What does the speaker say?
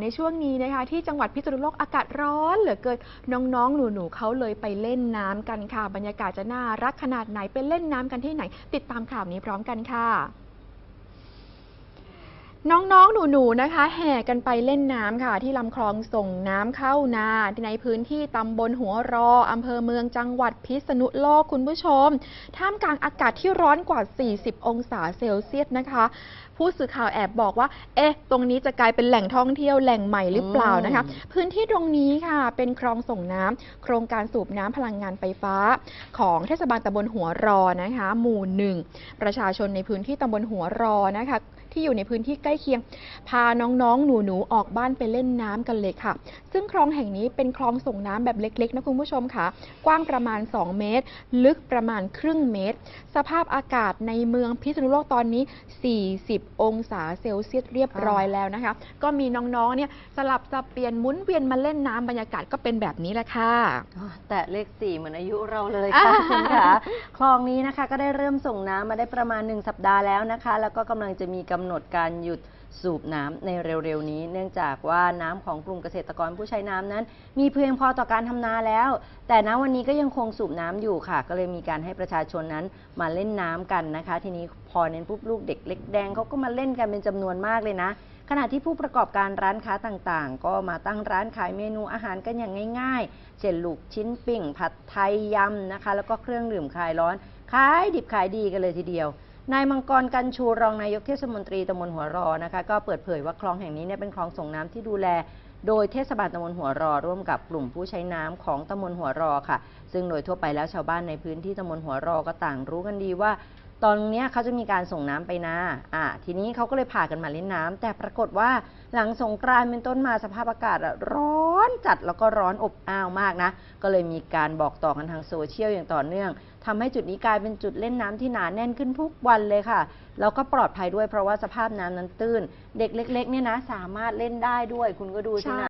ในช่วงนี้นะคะ ที่จังหวัดพิษณุโลกอากาศร้อนเหลือเกินน้องๆ หนูๆเขาเลยไปเล่นน้ำกันค่ะ บรรยากาศจะน่ารักขนาดไหนไปเล่นน้ำกันที่ไหน ติดตามข่าวนี้พร้อมกันค่ะ น้องๆ หนูๆ นะคะ แห่กันไปเล่นน้ำค่ะ ที่ลำคลองส่งน้ำเข้านาในพื้นที่ตำบลหัวรออำเภอเมืองจังหวัดพิษณุโลกคุณผู้ชม ท่ามกลางอากาศที่ร้อนกว่า 40 องศาเซลเซียสนะคะ ผู้สื่อข่าวแอบบอกว่า เอ๊ะ ตรงนี้จะกลายเป็นแหล่งท่องเที่ยวแหล่งใหม่หรือเปล่านะคะ พื้นที่ตรงนี้ค่ะ เป็นคลองส่งน้ำโครงการสูบน้ำพลังงานไฟฟ้า ของเทศบาลตำบลหัวรอนะคะ หมู่หนึ่งประชาชนในพื้นที่ตำบลหัวรอนะคะ ที่อยู่ในพื้นที่ใกล้เคียง พาน้องๆ หนูๆ ออกบ้านไปเล่นน้ำกันเลยค่ะ ซึ่งคลองแห่งนี้เป็นคลองส่งน้ำแบบเล็กๆ นะคุณผู้ชมค่ะ กว้างประมาณ 2 เมตร ลึกประมาณครึ่งเมตร สภาพอากาศในเมืองพิษณุโลกตอนนี้ 40 องศาเซลเซียสเรียบร้อยแล้วนะคะ ก็มีน้องๆ เนี่ยสลับสับเปลี่ยนหมุนเวียนมาเล่นน้ำบรรยากาศก็เป็นแบบนี้แหละค่ะอ๋อแต่เลขสี่เหมือนอายุเราเลยค่ะคุณค่ะคลองนี้นะคะก็ได้เริ่มส่งน้ำมาได้ประมาณ 1 สัปดาห์แล้วนะคะ แล้วก็กำลังจะมีกำหนดการหยุด สูบน้ำในเร็วๆนี้ เนื่องจากว่าน้ำของกลุ่มเกษตรกรผู้ใช้น้ำนั้น มีเพียงพอต่อการทำนาแล้ว แต่ณวันนี้ก็ยังคงสูบน้ำอยู่ค่ะ ก็เลยมีการให้ประชาชนนั้นมาเล่นน้ำกันนะคะ ทีนี้พอเน้นปุ๊บลูกเด็กเล็กแดงเขาก็มาเล่นกันเป็นจำนวนมากเลยนะขณะที่ผู้ประกอบการร้านค้าต่างๆ ก็มาตั้งร้านขายเมนูอาหารกันอย่างง่ายๆ เช่นลูกชิ้นปิ้ง ผัดไทยยำนะคะ แล้วก็เครื่องดื่มคลายร้อน ขายดิบขายดีกันเลยทีเดียว นายมังกรกันชูรองนายกเทศมนตรีตำบลหัวรอนะคะก็เปิดเผยว่าคลองแห่งนี้เนี่ยเป็นคลองส่งน้ำที่ดูแล โดยเทศบาลตำบลหัวรอ ร่วมกับกลุ่มผู้ใช้น้ำของตำบลหัวรอค่ะ ซึ่งโดยทั่วไปแล้วชาวบ้านในพื้นที่ตำบลหัวรอก็ต่างรู้กันดีว่า ตอนนี้เขาจะมีการส่งน้ำไปนาอะทีนี้เขาก็เลยพากันมาเล่นน้ำแต่ปรากฏว่าหลังสงกรานต์เป็นต้นมาสภาพอากาศร้อนจัดแล้วก็ร้อนอบอ้าวมากนะ ก็เลยมีการบอกต่อกันทางโซเชียลอย่างต่อเนื่องทำให้จุดนี้กลายเป็นจุดเล่นน้ำที่หนาแน่นขึ้นทุกวันเลยค่ะ แล้วก็ปลอดภัยด้วยเพราะว่าสภาพน้ำนั้นตื้น เด็กเล็กๆเนี่ยนะสามารถเล่นได้ด้วยคุณก็ดูใช่